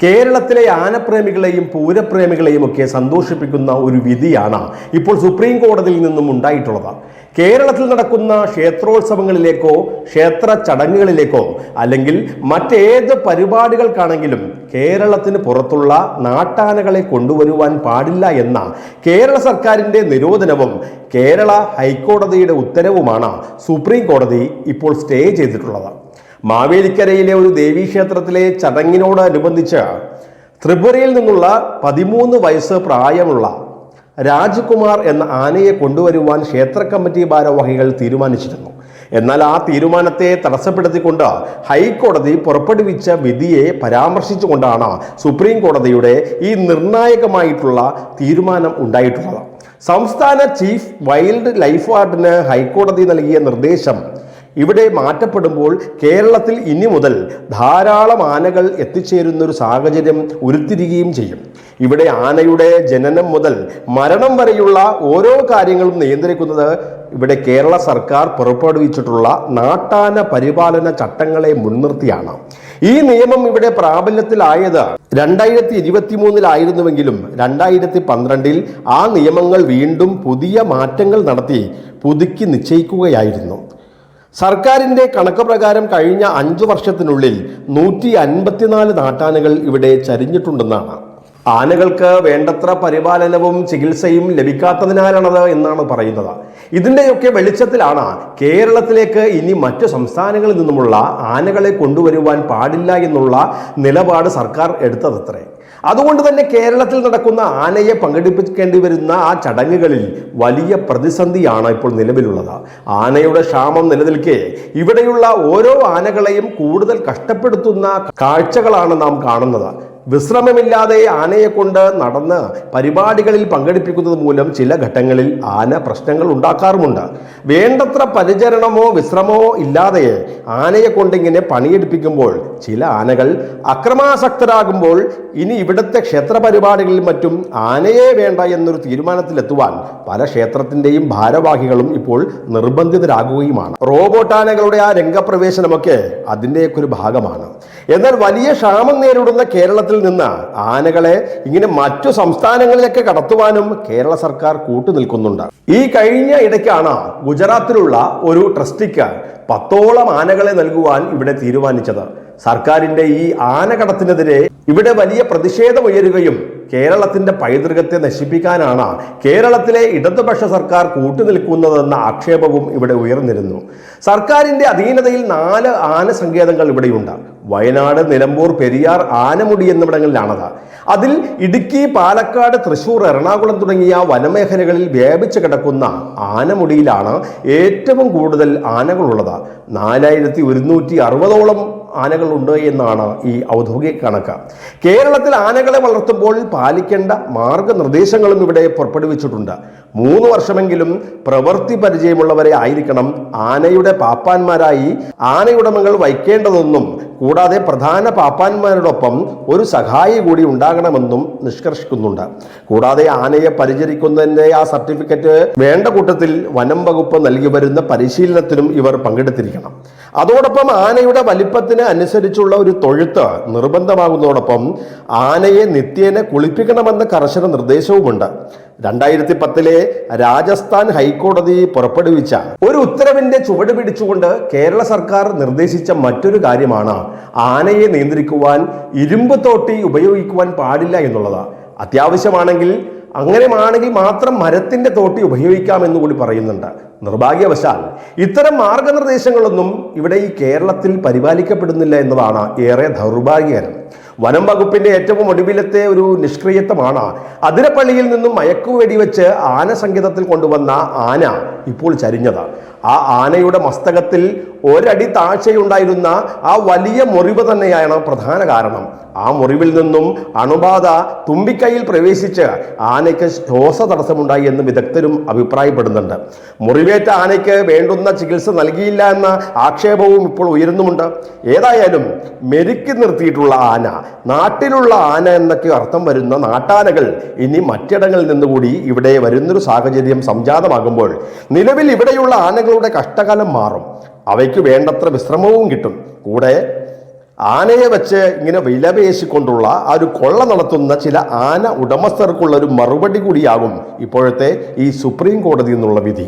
കേരളത്തിലെ ആനപ്രേമികളെയും പൂരപ്രേമികളെയും ഒക്കെ സന്തോഷിപ്പിക്കുന്ന ഒരു വിധിയാണ് ഇപ്പോൾ സുപ്രീം കോടതിയിൽ നിന്നും ഉണ്ടായിട്ടുള്ളത്. കേരളത്തിൽ നടക്കുന്ന ക്ഷേത്രോത്സവങ്ങളിലേക്കോ ക്ഷേത്ര ചടങ്ങുകളിലേക്കോ അല്ലെങ്കിൽ മറ്റേത് പരിപാടികൾക്കാണെങ്കിലും കേരളത്തിന് പുറത്തുള്ള നാട്ടാനകളെ കൊണ്ടുവരുവാൻ പാടില്ല എന്ന കേരള സർക്കാരിന്റെ നിരോധനവും കേരള ഹൈക്കോടതിയുടെ ഉത്തരവുമാണ് സുപ്രീം കോടതി ഇപ്പോൾ സ്റ്റേ ചെയ്തിട്ടുള്ളത്. മാവേലിക്കരയിലെ ഒരു ദേവീക്ഷേത്രത്തിലെ ചടങ്ങിനോടനുബന്ധിച്ച് ത്രിപുരയിൽ നിന്നുള്ള പതിമൂന്ന് വയസ്സ് പ്രായമുള്ള രാജ്കുമാർ എന്ന ആനയെ കൊണ്ടുവരുവാൻ ക്ഷേത്ര കമ്മിറ്റി ഭാരവാഹികൾ തീരുമാനിച്ചിരുന്നു. എന്നാൽ ആ തീരുമാനത്തെ തടസ്സപ്പെടുത്തിക്കൊണ്ട് ഹൈക്കോടതി പുറപ്പെടുവിച്ച വിധിയെ പരാമർശിച്ചുകൊണ്ടാണ് സുപ്രീം കോടതിയുടെ ഈ നിർണായകമായിട്ടുള്ള തീരുമാനം ഉണ്ടായിട്ടുള്ളത്. സംസ്ഥാന ചീഫ് വൈൽഡ് ലൈഫ് വാർഡിന് ഹൈക്കോടതി നൽകിയ നിർദ്ദേശം ഇവിടെ മാറ്റപ്പെടുമ്പോൾ കേരളത്തിൽ ഇനി മുതൽ ധാരാളം ആനകൾ എത്തിച്ചേരുന്ന ഒരു സാഹചര്യം ഉരുത്തിരിയുകയും ചെയ്യും. ഇവിടെ ആനയുടെ ജനനം മുതൽ മരണം വരെയുള്ള ഓരോ കാര്യങ്ങളും നിയന്ത്രിക്കുന്നത് ഇവിടെ കേരള സർക്കാർ പുറപ്പെടുവിച്ചിട്ടുള്ള നാട്ടാന പരിപാലന ചട്ടങ്ങളെ മുൻനിർത്തിയാണ്. ഈ നിയമം ഇവിടെ പ്രാബല്യത്തിലായത് രണ്ടായിരത്തി ഇരുപത്തി മൂന്നിലായിരുന്നുവെങ്കിലും രണ്ടായിരത്തി പന്ത്രണ്ടിൽ ആ നിയമങ്ങൾ വീണ്ടും പുതിയ മാറ്റങ്ങൾ നടത്തി പുതുക്കി നിശ്ചയിക്കുകയായിരുന്നു. സർക്കാരിന്റെ കണക്ക് പ്രകാരം കഴിഞ്ഞ അഞ്ചു വർഷത്തിനുള്ളിൽ നൂറ്റി അൻപത്തിനാല് നാട്ടാനകൾ ഇവിടെ ചരിഞ്ഞിട്ടുണ്ടെന്നാണ്. ആനകൾക്ക് വേണ്ടത്ര പരിപാലനവും ചികിത്സയും ലഭിക്കാത്തതിനാലാണത് എന്നാണ് പറയുന്നത്. ഇതിന്റെയൊക്കെ വെളിച്ചത്തിലാണ് കേരളത്തിലേക്ക് ഇനി മറ്റു സംസ്ഥാനങ്ങളിൽ നിന്നുമുള്ള ആനകളെ കൊണ്ടുവരുവാൻ പാടില്ല എന്നുള്ള നിലപാട് സർക്കാർ എടുത്തതത്രേ. അതുകൊണ്ട് തന്നെ കേരളത്തിൽ നടക്കുന്ന ആനയെ പങ്കെടുപ്പിക്കേണ്ടി വരുന്ന ആ ചടങ്ങുകളിൽ വലിയ പ്രതിസന്ധിയാണ് ഇപ്പോൾ നിലവിലുള്ളത്. ആനയുടെ ക്ഷാമം നിലനിൽക്കെ ഇവിടെയുള്ള ഓരോ ആനകളെയും കൂടുതൽ കഷ്ടപ്പെടുത്തുന്ന കാഴ്ചകളാണ് നാം കാണുന്നത്. വിശ്രമമില്ലാതെ ആനയെ കൊണ്ട് നടന്ന് പരിപാടികളിൽ പങ്കെടുപ്പിക്കുന്നത് മൂലം ചില ഘട്ടങ്ങളിൽ ആന പ്രശ്നങ്ങൾ ഉണ്ടാക്കാറുമുണ്ട്. വേണ്ടത്ര പരിചരണമോ വിശ്രമമോ ഇല്ലാതെ ആനയെ കൊണ്ടിങ്ങനെ പണിയെടുപ്പിക്കുമ്പോൾ ചില ആനകൾ അക്രമാസക്തരാകുമ്പോൾ ഇനി ഇവിടുത്തെ ക്ഷേത്ര പരിപാടികളിൽ മറ്റും ആനയെ വേണ്ട എന്നൊരു തീരുമാനത്തിലെത്തുവാൻ പല ക്ഷേത്രത്തിന്റെയും ഭാരവാഹികളും ഇപ്പോൾ നിർബന്ധിതരാകുകയുമാണ്. റോബോട്ട് ആനകളുടെ ആ രംഗപ്രവേശനമൊക്കെ അതിന്റെയൊക്കെ ഒരു ഭാഗമാണ്. എന്നാൽ വലിയ ക്ഷാമം നേരിടുന്ന കേരളത്തിൽ നിന്ന് ആനകളെ ഇങ്ങനെ മറ്റു സംസ്ഥാനങ്ങളിലേക്ക് കടത്തുവാനും കേരള സർക്കാർ കൂട്ടുനിൽക്കുന്നുണ്ട് ഈ കഴിഞ്ഞ ഇടയ്ക്കാണ് ഗുജറാത്തിലുള്ള ഒരു ട്രസ്റ്റിക്ക് പത്തോളം ആനകളെ നൽകുവാൻ ഇവിടെ തീരുമാനിച്ചത്. സർക്കാരിന്റെ ഈ ആനകടത്തിനെതിരെ ഇവിടെ വലിയ പ്രതിഷേധം ഉയരുകയും കേരളത്തിന്റെ പൈതൃകത്തെ നശിപ്പിക്കാനാണ് കേരളത്തിലെ ഇടതുപക്ഷ സർക്കാർ കൂട്ടുനിൽക്കുന്നതെന്ന ആക്ഷേപവും ഇവിടെ ഉയർന്നിരുന്നു. സർക്കാരിന്റെ അധീനതയിൽ നാല് ആന സങ്കേതങ്ങൾ ഇവിടെയുണ്ട്. വയനാട് നിലമ്പൂർ പെരിയാർ ആനമുടി എന്നിവിടങ്ങളിലാണത്. അതിൽ ഇടുക്കി പാലക്കാട് തൃശൂർ എറണാകുളം തുടങ്ങിയ വനമേഖലകളിൽ വ്യാപിച്ചു കിടക്കുന്ന ആനമുടിയിലാണ് ഏറ്റവും കൂടുതൽ ആനകളുള്ളത്. നാലായിരത്തി ഒരുന്നൂറ്റി അറുപതോളം ആനകളുണ്ട് എന്നാണ് ഈ ഔദ്യോഗിക കണക്ക്. കേരളത്തിൽ ആനകളെ വളർത്തുമ്പോൾ പാലിക്കേണ്ട മാർഗനിർദ്ദേശങ്ങളും ഇവിടെ പുറപ്പെടുവിച്ചിട്ടുണ്ട്. മൂന്ന് വർഷമെങ്കിലും പ്രവൃത്തി പരിചയമുള്ളവരെ ആയിരിക്കണം ആനയുടെ പാപ്പാന്മാരായി ആനയുടമകൾ വയ്ക്കേണ്ടതെന്നും കൂടാതെ പ്രധാന പാപ്പാന്മാരോടൊപ്പം ഒരു സഹായി കൂടി ഉണ്ടാകണമെന്നും നിഷ്കർഷിക്കുന്നുണ്ട്. കൂടാതെ ആനയെ പരിചരിക്കുന്നതിന്റെ ആ സർട്ടിഫിക്കറ്റ് വേണ്ട കൂട്ടത്തിൽ വനം വകുപ്പ് നൽകി വരുന്ന പരിശീലനത്തിനും ഇവർ പങ്കെടുത്തിരിക്കണം. അതോടൊപ്പം ആനയുടെ വലിപ്പത്തിന് അനുസരിച്ചുള്ള ഒരു തൊഴുത്ത് നിർബന്ധമാകുന്നതോടൊപ്പം ആനയെ നിത്യേന കുളിപ്പിക്കണമെന്ന കർശന നിർദ്ദേശവുമുണ്ട്. രണ്ടായിരത്തി പത്തിലെ രാജസ്ഥാൻ ഹൈക്കോടതി പുറപ്പെടുവിച്ച ഒരു ഉത്തരവിന്റെ ചുവട് പിടിച്ചുകൊണ്ട് കേരള സർക്കാർ നിർദ്ദേശിച്ച മറ്റൊരു കാര്യമാണ് ആനയെ നിയന്ത്രിക്കുവാൻ ഇരുമ്പ് തോട്ടി ഉപയോഗിക്കുവാൻ പാടില്ല എന്നുള്ളത്. അത്യാവശ്യമാണെങ്കിൽ അങ്ങനെയാണെങ്കിൽ മാത്രം മരത്തിന്റെ തോട്ടി ഉപയോഗിക്കാമെന്ന് കൂടി പറയുന്നുണ്ട്. നിർഭാഗ്യവശാൽ ഇത്തരം മാർഗനിർദ്ദേശങ്ങളൊന്നും ഇവിടെ ഈ കേരളത്തിൽ പരിപാലിക്കപ്പെടുന്നില്ല എന്നതാണ് ഏറെ ദൗർഭാഗ്യകരം. വനം വകുപ്പിന്റെ ഏറ്റവും ഒടുവിലത്തെ ഒരു നിഷ്ക്രിയത്വമാണ്. അതിരപ്പള്ളിയിൽ നിന്നും മയക്കുവെടി വെച്ച് ആന സംഗീതത്തിൽ കൊണ്ടുവന്ന ആന ഇപ്പോൾ ചരിഞ്ഞത്. ആ ആനയുടെ മസ്തകത്തിൽ ഒരടി താഴ്ചയുണ്ടായിരുന്ന ആ വലിയ മുറിവ് തന്നെയാണ് പ്രധാന കാരണം. ആ മുറിവിൽ നിന്നും അണുബാധ തുമ്പിക്കൈയിൽ പ്രവേശിച്ച് ആനയ്ക്ക് ശ്വാസ തടസ്സമുണ്ടായി എന്ന് വിദഗ്ധരും അഭിപ്രായപ്പെടുന്നുണ്ട്. മുറിവേറ്റ ആനയ്ക്ക് വേണ്ടുന്ന ചികിത്സ നൽകിയില്ല എന്ന ആക്ഷേപവും ഇപ്പോൾ ഉയരുന്നുമുണ്ട്. ഏതായാലും മെരുക്കി നിർത്തിയിട്ടുള്ള ആന നാട്ടിലുള്ള ആന എന്നൊക്കെ അർത്ഥം വരുന്ന നാട്ടാനകൾ ഇനി മറ്റിടങ്ങളിൽ നിന്നുകൂടി ഇവിടെ വരുന്നൊരു സാഹചര്യം സംജാതമാകുമ്പോൾ നിലവിൽ ഇവിടെയുള്ള ആനകളുടെ കഷ്ടകാലം മാറും. അവയ്ക്ക് വേണ്ടത്ര വിശ്രമവും കിട്ടും. കൂടെ ആനയെ വെച്ച് ഇങ്ങനെ വിലപേശിക്കൊണ്ടുള്ള ആ ഒരു കൊള്ള നടത്തുന്ന ചില ആന ഉടമസ്ഥർക്കുള്ള ഒരു മറുപടി കൂടിയാകും ഇപ്പോഴത്തെ ഈ സുപ്രീം കോടതി എന്നുള്ള വിധി.